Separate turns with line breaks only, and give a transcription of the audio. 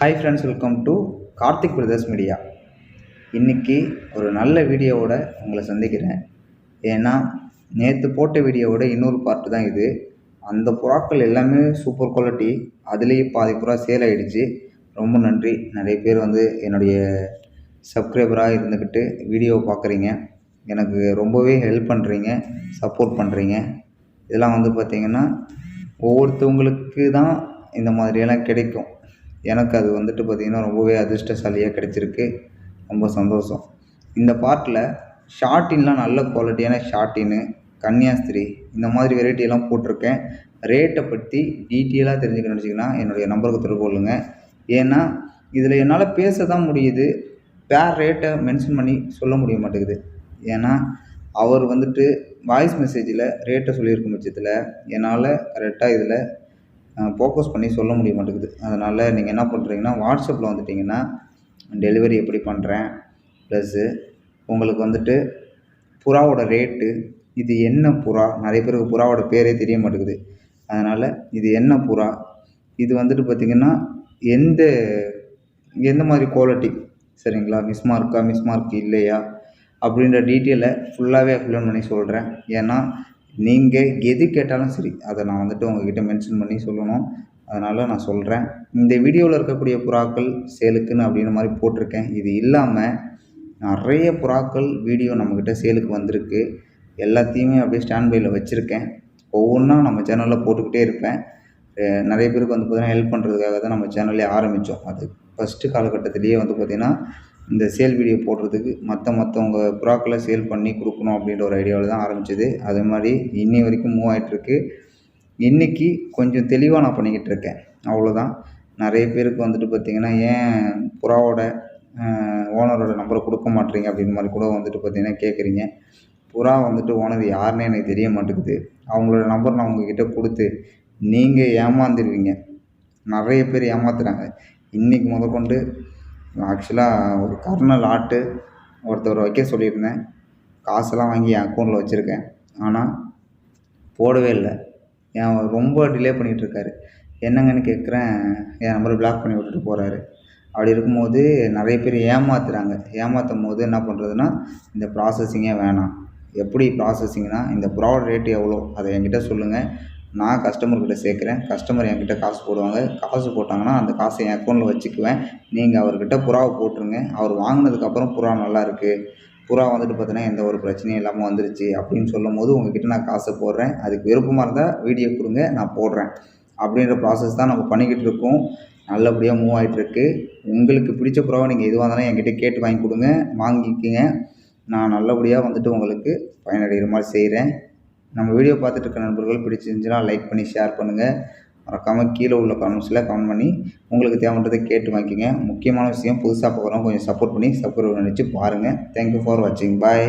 Hi friends welcome to Karthik brothers media இன்றைக்கி ஒரு நல்ல வீடியோவோட உங்களை சந்திக்கிறேன். ஏன்னா நேற்று போட்ட வீடியோவோட இன்னொரு பார்ட்டு தான் இது. அந்த புறாக்கள் எல்லாமே சூப்பர் குவாலிட்டி அதுலேயே பாதி புறா சேல் ஆகிடுச்சு ரொம்ப நன்றி. நிறைய பேர் வந்து என்னுடைய சப்ஸ்கிரைபராக இருந்துக்கிட்டு வீடியோவை பார்க்குறீங்க எனக்கு ரொம்பவே ஹெல்ப் பண்ணுறீங்க சப்போர்ட் பண்ணுறீங்க இதெல்லாம் வந்து பார்த்திங்கன்னா ஒவ்வொருத்தவங்களுக்கு தான் இந்த மாதிரியெல்லாம் கிடைக்கும். எனக்கு அது வந்துட்டு பார்த்திங்கன்னா ரொம்பவே அதிர்ஷ்டசாலியாக கிடச்சிருக்கு. ரொம்ப சந்தோஷம். இந்த பாட்டில் ஷார்ட்டின்லாம் நல்ல குவாலிட்டியான ஷார்ட்டின்னு கன்னியாஸ்திரி இந்த மாதிரி வெரைட்டியெல்லாம் போட்டிருக்கேன். ரேட்டை பற்றி டீட்டெயிலாக தெரிஞ்சுக்க நினச்சிங்கன்னா என்னுடைய நம்பருக்கு தொடர்பு கொள்ளுங்கள் ஏன்னா இதில் என்னால் பேச தான் முடியுது பேர் ரேட்டை மென்ஷன் பண்ணி சொல்ல முடிய மாட்டேங்குது. ஏன்னா அவர் வந்துட்டு வாய்ஸ் மெசேஜில் ரேட்டை சொல்லியிருக்கும் பட்சத்தில் என்னால் கரெக்டாக இதில் ஃபோக்கஸ் பண்ணி சொல்ல முடிய மாட்டேங்குது. அதனால் நீங்கள் என்ன பண்ணுறீங்கன்னா வாட்ஸ்அப்பில் வந்துட்டிங்கன்னா டெலிவரி எப்படி பண்ணுறேன் ப்ளஸ்ஸு உங்களுக்கு வந்துட்டு புறாவோட ரேட்டு இது என்ன புறா? நிறைய பேருக்கு புறாவோட பேரே தெரிய மாட்டேங்குது. அதனால் இது என்ன புறா? இது வந்துட்டு பார்த்திங்கன்னா எந்த எந்த மாதிரி குவாலிட்டி சரிங்களா? மிஸ் மார்க்கா மிஸ் மார்க் இல்லையா? அப்படின்ற டீட்டெயிலை ஃபுல்லாகவே எக்ஸ்பிளைன் பண்ணி சொல்கிறேன் ஏன்னா நீங்கள் எது கேட்டாலும் சரி அதை நான் வந்துட்டு உங்ககிட்ட மென்ஷன் பண்ணி சொல்லணும். அதனால் நான் சொல்கிறேன் இந்த வீடியோவில் இருக்கக்கூடிய புறாக்கள் சேலுக்குன்னு அப்படின்ற மாதிரி போட்டிருக்கேன். இது இல்லாமல் நிறைய புறாக்கள் வீடியோ நம்மக்கிட்ட சேலுக்கு வந்திருக்கு. எல்லாத்தையுமே அப்படியே ஸ்டாண்ட் பையில் வச்சுருக்கேன். ஒவ்வொன்றா நம்ம சேனலில் போட்டுக்கிட்டே இருப்பேன். நிறைய பேருக்கு வந்து பார்த்திங்கன்னா ஹெல்ப் பண்ணுறதுக்காக தான் நம்ம சேனல்லே ஆரம்பித்தோம் அது ஃபஸ்ட்டு காலகட்டத்திலேயே வந்து பார்த்திங்கன்னா இந்த சேல் வீடியோ போடுறதுக்கு மற்ற மற்றவங்க புறாக்களை சேல் பண்ணி கொடுக்கணும் அப்படின்ற ஒரு ஐடியாவில் தான் ஆரம்பிச்சது. அது மாதிரி இன்னி வரைக்கும் மூவ் ஆகிட்டுருக்கு இன்றைக்கி கொஞ்சம் தெளிவாக நான் பண்ணிக்கிட்டு இருக்கேன். அவ்வளோதான் நிறைய பேருக்கு வந்துட்டு பார்த்திங்கன்னா ஏன் புறாவோட ஓனரோட நம்பரை கொடுக்க மாட்டேறீங்க? அப்படின்ற மாதிரி கூட வந்துட்டு பார்த்திங்கன்னா கேட்குறீங்க புறா வந்துட்டு ஓனர் யாருன்னு எனக்கு தெரிய மாட்டேங்குது. அவங்களோட நம்பர் நான் உங்ககிட்ட கொடுத்து நீங்கள் ஏமாந்துருவீங்க. நிறைய பேர் ஏமாத்துறாங்க. இன்றைக்கி முதற்கொண்டு ஆக்சுவலாக ஒரு கர்னல் ஆட்டு ஒருத்தர் வைக்க சொல்லியிருந்தேன். காசெல்லாம் வாங்கி என் அக்கௌண்ட்டில் வச்சுருக்கேன். ஆனால் போடவே இல்லை. ஏன் ரொம்ப டிலே பண்ணிகிட்ருக்காரு என்னங்கன்னு கேட்குறேன். என் நம்பரை பிளாக் பண்ணி விட்டுட்டு போகிறாரு அப்படி இருக்கும்போது நிறைய பேர் ஏமாத்துறாங்க. ஏமாற்றும் போது என்ன பண்ணுறதுன்னா இந்த ப்ராசஸிங்கே வேணாம். எப்படி ப்ராசஸிங்னா இந்த ப்ராட் ரேட்டு எவ்வளோ? அதை என்கிட்ட சொல்லுங்கள் நான் கஸ்டமர்கிட்ட சேர்க்குறேன். கஸ்டமர் என்கிட்ட காசு போடுவாங்க. காசு போட்டாங்கன்னா அந்த காசை என் அக்கௌண்ட்டில் வச்சுக்குவேன். நீங்கள் அவர்கிட்ட புறாவை போட்டுருங்க. அவர் வாங்கினதுக்கப்புறம் புறா நல்லா இருக்குது புறா வந்துட்டு பார்த்தீங்கன்னா எந்த ஒரு பிரச்சனையும் இல்லாமல் வந்துருச்சு அப்படின்னு சொல்லும் போது உங்ககிட்ட நான் காசை போடுறேன். அதுக்கு விருப்பமாக இருந்தால் வீடியோ கொடுங்க நான் போடுறேன். அப்படின்ற ப்ராசஸ் தான் நம்ம பண்ணிக்கிட்டு இருக்கோம். நல்லபடியாக மூவ் ஆகிட்டுருக்கு உங்களுக்கு பிடிச்ச புறாவை நீங்கள் எதுவாக இருந்தாலும் என்கிட்ட கேட்டு வாங்கி கொடுங்க. வாங்கிக்கோங்க. நான் நல்லபடியாக வந்துட்டு உங்களுக்கு பயனடைகிற மாதிரி செய்கிறேன் நம்ம வீடியோ பார்த்துட்டு இருக்க நண்பர்கள் பிடிச்சிருந்துச்சுன்னா லைக் பண்ணி ஷேர் பண்ணுங்கள் மறக்காமல் கீழே உள்ள கமெண்ட்ஸில் கமெண்ட் பண்ணி உங்களுக்கு தேவைன்றதை கேட்டு வாங்கிக்கங்க. முக்கியமான விஷயம் புதுசாக பார்க்குறோம் கொஞ்சம் சப்போர்ட் பண்ணி சப்போர்ட் நினச்சி பாருங்கள் தேங்க்யூ ஃபார் வாட்சிங் பாய்